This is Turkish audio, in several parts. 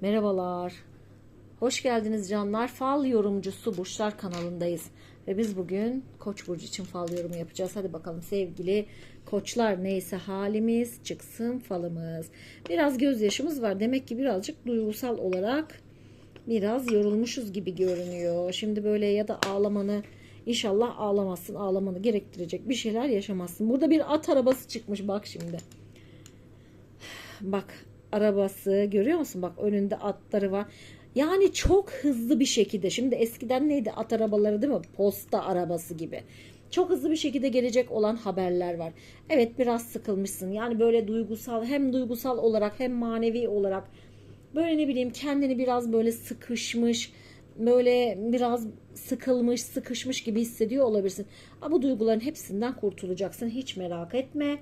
Merhabalar. Hoş geldiniz canlar. Fal yorumcusu Burçlar kanalındayız. Ve biz bugün Koç burcu için fal yorumu yapacağız. Hadi bakalım sevgili koçlar neyse halimiz çıksın falımız. Biraz gözyaşımız var. Demek ki birazcık duygusal olarak biraz yorulmuşuz gibi görünüyor. Şimdi böyle ya da ağlamanı inşallah ağlamazsın. Ağlamanı gerektirecek bir şeyler yaşamazsın. Burada bir at arabası çıkmış bak şimdi. Bak arabası görüyor musun? Bak önünde atları var. Yani çok hızlı bir şekilde. Şimdi eskiden neydi at arabaları değil mi? Posta arabası gibi. Çok hızlı bir şekilde gelecek olan haberler var. Evet biraz sıkılmışsın. Yani böyle duygusal hem duygusal olarak hem manevi olarak böyle ne bileyim kendini biraz böyle sıkışmış böyle biraz sıkılmış sıkışmış gibi hissediyor olabilirsin. Ama bu duyguların hepsinden kurtulacaksın. Hiç merak etme.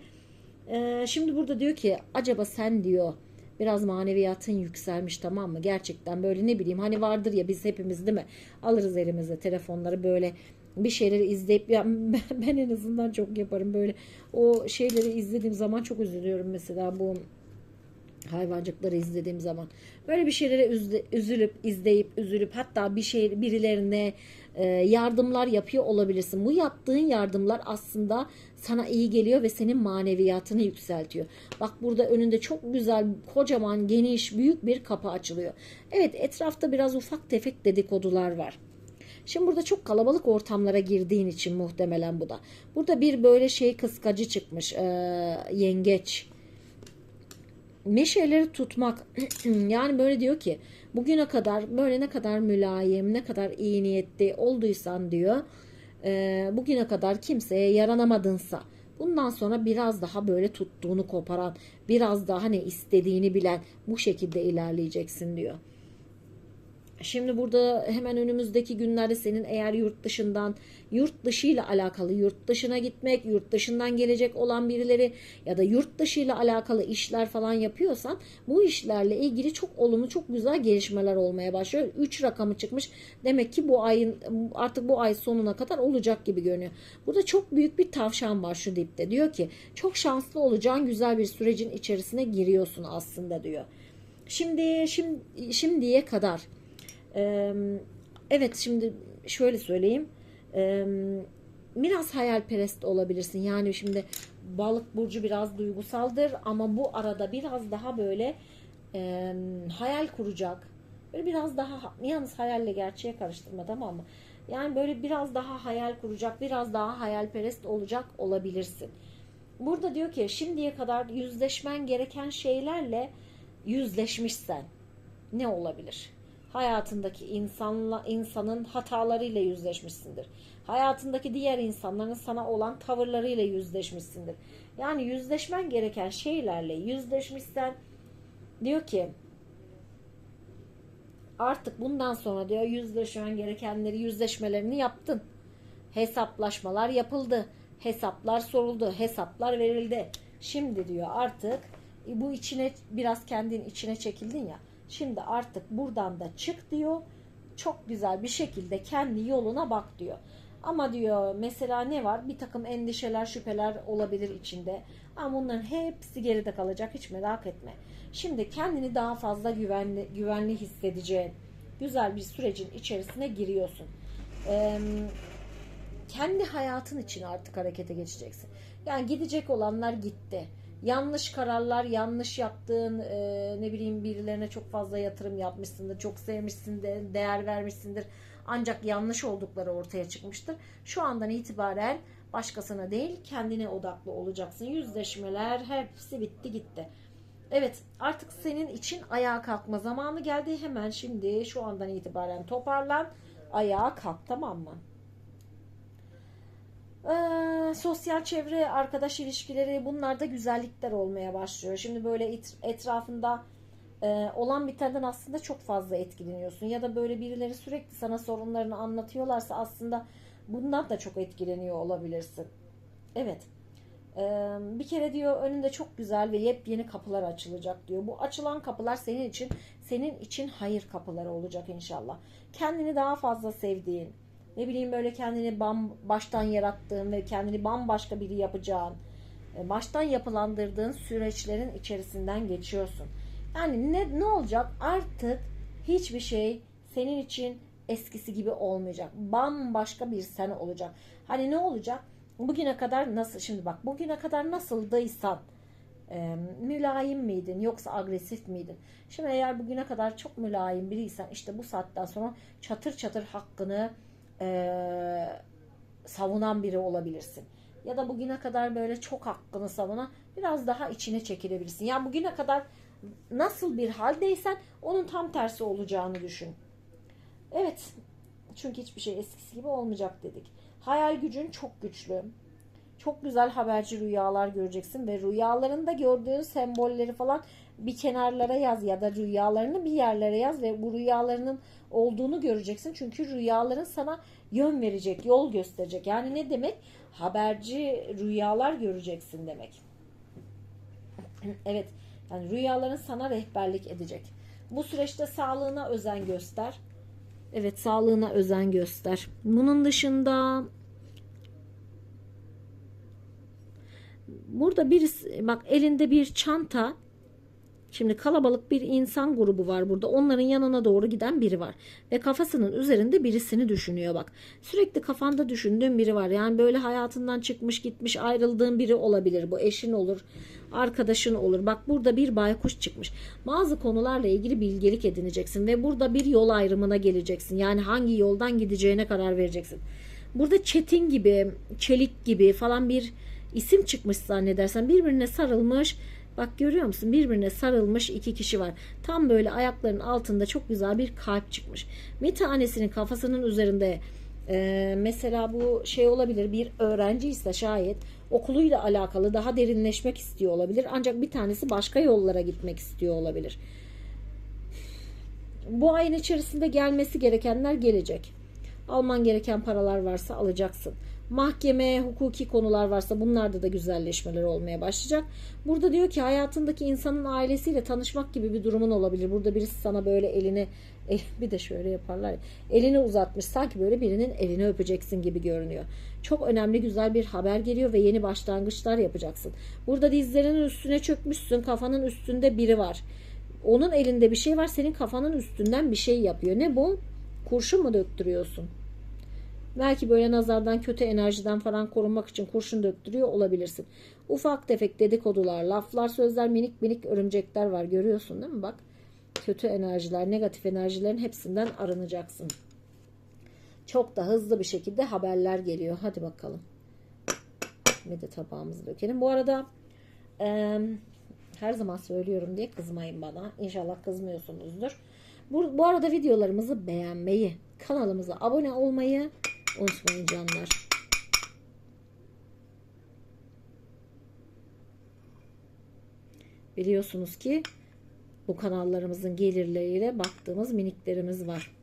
Ee, şimdi burada diyor ki acaba sen diyor biraz maneviyatın yükselmiş tamam mı? Gerçekten böyle ne bileyim hani vardır ya biz hepimiz değil mi? Alırız elimize telefonları böyle bir şeyleri izleyip ya ben en azından çok yaparım böyle o şeyleri izlediğim zaman çok üzülüyorum mesela bu hayvancıkları izlediğim zaman böyle bir şeylere üzülüp izleyip üzülüp hatta bir şey birilerine yardımlar yapıyor olabilirsin. Bu yaptığın yardımlar aslında sana iyi geliyor ve senin maneviyatını yükseltiyor. Bak burada önünde çok güzel, kocaman, geniş, büyük bir kapı açılıyor. Evet etrafta biraz ufak tefek dedikodular var. Şimdi burada çok kalabalık ortamlara girdiğin için muhtemelen bu da. Burada bir böyle şey kıskacı çıkmış. e, yengeç meşeleri tutmak yani böyle diyor ki bugüne kadar böyle ne kadar mülayim ne kadar iyi niyetli olduysan diyor e, bugüne kadar kimseye yaranamadınsa bundan sonra biraz daha böyle tuttuğunu koparan biraz daha hani istediğini bilen bu şekilde ilerleyeceksin diyor. Şimdi burada hemen önümüzdeki günlerde senin eğer yurt dışından yurt dışıyla alakalı yurt dışına gitmek, yurt dışından gelecek olan birileri ya da yurt dışıyla alakalı işler falan yapıyorsan bu işlerle ilgili çok olumlu, çok güzel gelişmeler olmaya başlıyor. 3 rakamı çıkmış. Demek ki bu ayın artık bu ay sonuna kadar olacak gibi görünüyor. Burada çok büyük bir tavşan var şu dipte. Diyor ki çok şanslı olacağın güzel bir sürecin içerisine giriyorsun aslında diyor. Şimdi şimdi şimdiye kadar evet şimdi şöyle söyleyeyim. Biraz hayalperest olabilirsin. Yani şimdi balık burcu biraz duygusaldır ama bu arada biraz daha böyle e, hayal kuracak. Böyle biraz daha yalnız hayalle gerçeğe karıştırma tamam mı? Yani böyle biraz daha hayal kuracak, biraz daha hayalperest olacak olabilirsin. Burada diyor ki şimdiye kadar yüzleşmen gereken şeylerle yüzleşmişsen ne olabilir? Hayatındaki insanla insanın hatalarıyla yüzleşmişsindir. Hayatındaki diğer insanların sana olan tavırlarıyla yüzleşmişsindir. Yani yüzleşmen gereken şeylerle yüzleşmişsen diyor ki artık bundan sonra diyor yüzleşmen gerekenleri yüzleşmelerini yaptın. Hesaplaşmalar yapıldı. Hesaplar soruldu. Hesaplar verildi. Şimdi diyor artık bu içine biraz kendin içine çekildin ya Şimdi artık buradan da çık diyor. Çok güzel bir şekilde kendi yoluna bak diyor. Ama diyor mesela ne var? Bir takım endişeler, şüpheler olabilir içinde. Ama bunların hepsi geride kalacak. Hiç merak etme. Şimdi kendini daha fazla güvenli, güvenli hissedeceğin güzel bir sürecin içerisine giriyorsun. Ee, kendi hayatın için artık harekete geçeceksin. Yani gidecek olanlar gitti yanlış kararlar, yanlış yaptığın e, ne bileyim birilerine çok fazla yatırım yapmışsındır, çok sevmişsindir, değer vermişsindir. Ancak yanlış oldukları ortaya çıkmıştır. Şu andan itibaren başkasına değil kendine odaklı olacaksın. Yüzleşmeler hepsi bitti gitti. Evet artık senin için ayağa kalkma zamanı geldi. Hemen şimdi şu andan itibaren toparlan. Ayağa kalk tamam mı? Ee, sosyal çevre, arkadaş ilişkileri bunlarda güzellikler olmaya başlıyor. Şimdi böyle et, etrafında e, olan bitenden aslında çok fazla etkileniyorsun. Ya da böyle birileri sürekli sana sorunlarını anlatıyorlarsa aslında bundan da çok etkileniyor olabilirsin. Evet. Ee, bir kere diyor önünde çok güzel ve yepyeni kapılar açılacak diyor. Bu açılan kapılar senin için senin için hayır kapıları olacak inşallah. Kendini daha fazla sevdiğin, ne bileyim böyle kendini bam, baştan yarattığın ve kendini bambaşka biri yapacağın, e, baştan yapılandırdığın süreçlerin içerisinden geçiyorsun. Yani ne, ne olacak? Artık hiçbir şey senin için eskisi gibi olmayacak. Bambaşka bir sen olacak. Hani ne olacak? Bugüne kadar nasıl şimdi bak bugüne kadar nasıldıysan e, mülayim miydin yoksa agresif miydin? Şimdi eğer bugüne kadar çok mülayim biriysen işte bu saatten sonra çatır çatır hakkını e, savunan biri olabilirsin. Ya da bugüne kadar böyle çok hakkını savunan biraz daha içine çekilebilirsin. Yani bugüne kadar nasıl bir haldeysen onun tam tersi olacağını düşün. Evet. Çünkü hiçbir şey eskisi gibi olmayacak dedik. Hayal gücün çok güçlü. Çok güzel haberci rüyalar göreceksin ve rüyalarında gördüğün sembolleri falan bir kenarlara yaz ya da rüyalarını bir yerlere yaz ve bu rüyalarının olduğunu göreceksin. Çünkü rüyaların sana yön verecek, yol gösterecek. Yani ne demek? Haberci rüyalar göreceksin demek. evet. Yani rüyaların sana rehberlik edecek. Bu süreçte sağlığına özen göster. Evet, sağlığına özen göster. Bunun dışında burada birisi bak elinde bir çanta Şimdi kalabalık bir insan grubu var burada. Onların yanına doğru giden biri var. Ve kafasının üzerinde birisini düşünüyor bak. Sürekli kafanda düşündüğün biri var. Yani böyle hayatından çıkmış gitmiş ayrıldığın biri olabilir. Bu eşin olur, arkadaşın olur. Bak burada bir baykuş çıkmış. Bazı konularla ilgili bilgelik edineceksin. Ve burada bir yol ayrımına geleceksin. Yani hangi yoldan gideceğine karar vereceksin. Burada çetin gibi, çelik gibi falan bir isim çıkmış zannedersen birbirine sarılmış Bak görüyor musun? Birbirine sarılmış iki kişi var. Tam böyle ayaklarının altında çok güzel bir kalp çıkmış. Bir tanesinin kafasının üzerinde e, mesela bu şey olabilir bir öğrenci ise şayet okuluyla alakalı daha derinleşmek istiyor olabilir. Ancak bir tanesi başka yollara gitmek istiyor olabilir. Bu ayın içerisinde gelmesi gerekenler gelecek. Alman gereken paralar varsa alacaksın mahkeme, hukuki konular varsa bunlarda da güzelleşmeler olmaya başlayacak. Burada diyor ki hayatındaki insanın ailesiyle tanışmak gibi bir durumun olabilir. Burada birisi sana böyle elini bir de şöyle yaparlar ya, elini uzatmış sanki böyle birinin elini öpeceksin gibi görünüyor. Çok önemli güzel bir haber geliyor ve yeni başlangıçlar yapacaksın. Burada dizlerinin üstüne çökmüşsün kafanın üstünde biri var. Onun elinde bir şey var senin kafanın üstünden bir şey yapıyor. Ne bu? Kurşun mu döktürüyorsun? Belki böyle nazardan kötü enerjiden falan korunmak için kurşun döktürüyor olabilirsin. Ufak tefek dedikodular, laflar, sözler, minik minik örümcekler var. Görüyorsun değil mi? Bak kötü enerjiler, negatif enerjilerin hepsinden arınacaksın. Çok da hızlı bir şekilde haberler geliyor. Hadi bakalım. Bir de tabağımızı dökelim. Bu arada e, her zaman söylüyorum diye kızmayın bana. İnşallah kızmıyorsunuzdur. Bu, bu arada videolarımızı beğenmeyi, kanalımıza abone olmayı unutmayın canlar. Biliyorsunuz ki bu kanallarımızın gelirleriyle baktığımız miniklerimiz var.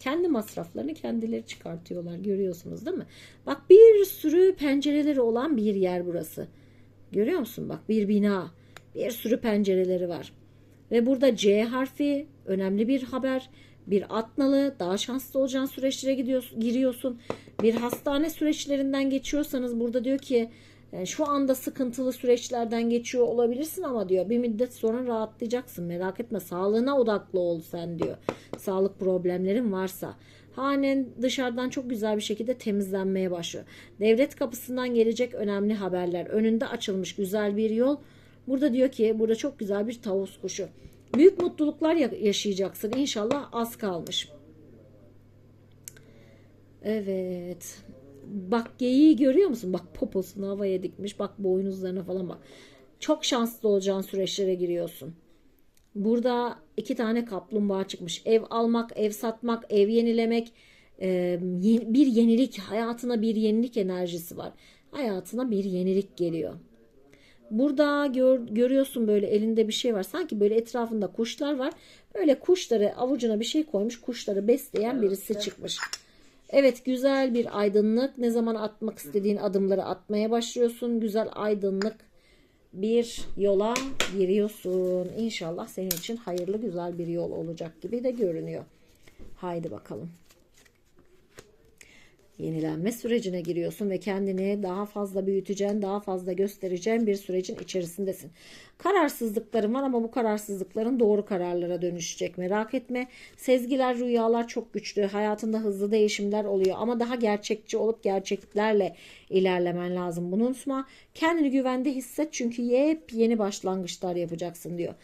Kendi masraflarını kendileri çıkartıyorlar. Görüyorsunuz değil mi? Bak bir sürü pencereleri olan bir yer burası. Görüyor musun? Bak bir bina. Bir sürü pencereleri var. Ve burada C harfi önemli bir haber bir atnalı, daha şanslı olacağın süreçlere gidiyorsun, giriyorsun. Bir hastane süreçlerinden geçiyorsanız burada diyor ki e, şu anda sıkıntılı süreçlerden geçiyor olabilirsin ama diyor bir müddet sonra rahatlayacaksın. Merak etme sağlığına odaklı ol sen diyor. Sağlık problemlerin varsa. Hanen dışarıdan çok güzel bir şekilde temizlenmeye başlıyor. Devlet kapısından gelecek önemli haberler. Önünde açılmış güzel bir yol. Burada diyor ki burada çok güzel bir tavus kuşu. Büyük mutluluklar yaşayacaksın. İnşallah az kalmış. Evet. Bak geyiği görüyor musun? Bak poposunu havaya dikmiş. Bak boynuzlarına falan bak. Çok şanslı olacağın süreçlere giriyorsun. Burada iki tane kaplumbağa çıkmış. Ev almak, ev satmak, ev yenilemek, bir yenilik, hayatına bir yenilik enerjisi var. Hayatına bir yenilik geliyor. Burada gör, görüyorsun böyle elinde bir şey var. Sanki böyle etrafında kuşlar var. Böyle kuşları avucuna bir şey koymuş. Kuşları besleyen birisi çıkmış. Evet güzel bir aydınlık. Ne zaman atmak istediğin adımları atmaya başlıyorsun. Güzel aydınlık bir yola giriyorsun. İnşallah senin için hayırlı güzel bir yol olacak gibi de görünüyor. Haydi bakalım. Yenilenme sürecine giriyorsun ve kendini daha fazla büyüteceğin, daha fazla göstereceğin bir sürecin içerisindesin. Kararsızlıkların var ama bu kararsızlıkların doğru kararlara dönüşecek. Merak etme. Sezgiler, rüyalar çok güçlü. Hayatında hızlı değişimler oluyor ama daha gerçekçi olup gerçeklerle ilerlemen lazım. Bunu unutma. Kendini güvende hisset çünkü yepyeni başlangıçlar yapacaksın diyor.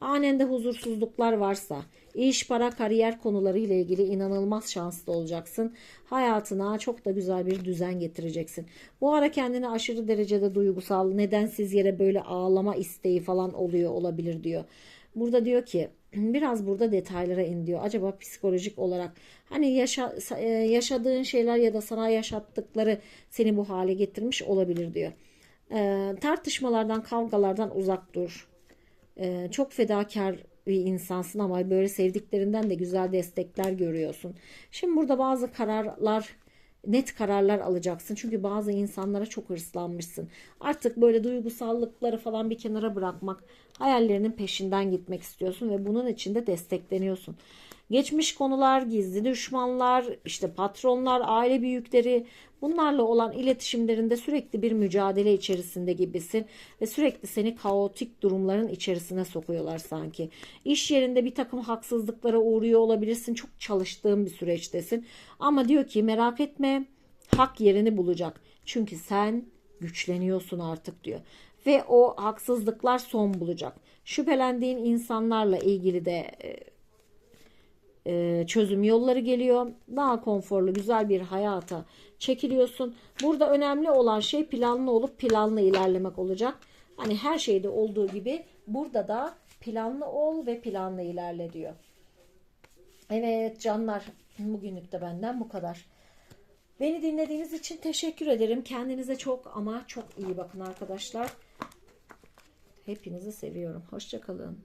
Anende huzursuzluklar varsa, iş, para, kariyer konuları ile ilgili inanılmaz şanslı olacaksın. Hayatına çok da güzel bir düzen getireceksin. Bu ara kendini aşırı derecede duygusal, nedensiz yere böyle ağlama isteği falan oluyor olabilir diyor. Burada diyor ki biraz burada detaylara in diyor. Acaba psikolojik olarak hani yaşa, e, yaşadığın şeyler ya da sana yaşattıkları seni bu hale getirmiş olabilir diyor. Ee, tartışmalardan, kavgalardan uzak dur. Ee, çok fedakar bir insansın ama böyle sevdiklerinden de güzel destekler görüyorsun. Şimdi burada bazı kararlar net kararlar alacaksın. Çünkü bazı insanlara çok hırslanmışsın. Artık böyle duygusallıkları falan bir kenara bırakmak, hayallerinin peşinden gitmek istiyorsun ve bunun için de destekleniyorsun. Geçmiş konular, gizli düşmanlar, işte patronlar, aile büyükleri bunlarla olan iletişimlerinde sürekli bir mücadele içerisinde gibisin ve sürekli seni kaotik durumların içerisine sokuyorlar sanki. İş yerinde bir takım haksızlıklara uğruyor olabilirsin. Çok çalıştığın bir süreçtesin. Ama diyor ki merak etme hak yerini bulacak. Çünkü sen güçleniyorsun artık diyor. Ve o haksızlıklar son bulacak. Şüphelendiğin insanlarla ilgili de e, e, çözüm yolları geliyor. Daha konforlu, güzel bir hayata çekiliyorsun. Burada önemli olan şey planlı olup planlı ilerlemek olacak. Hani her şeyde olduğu gibi burada da planlı ol ve planlı ilerle diyor. Evet canlar bugünlük de benden bu kadar. Beni dinlediğiniz için teşekkür ederim. Kendinize çok ama çok iyi bakın arkadaşlar. Hepinizi seviyorum. Hoşçakalın.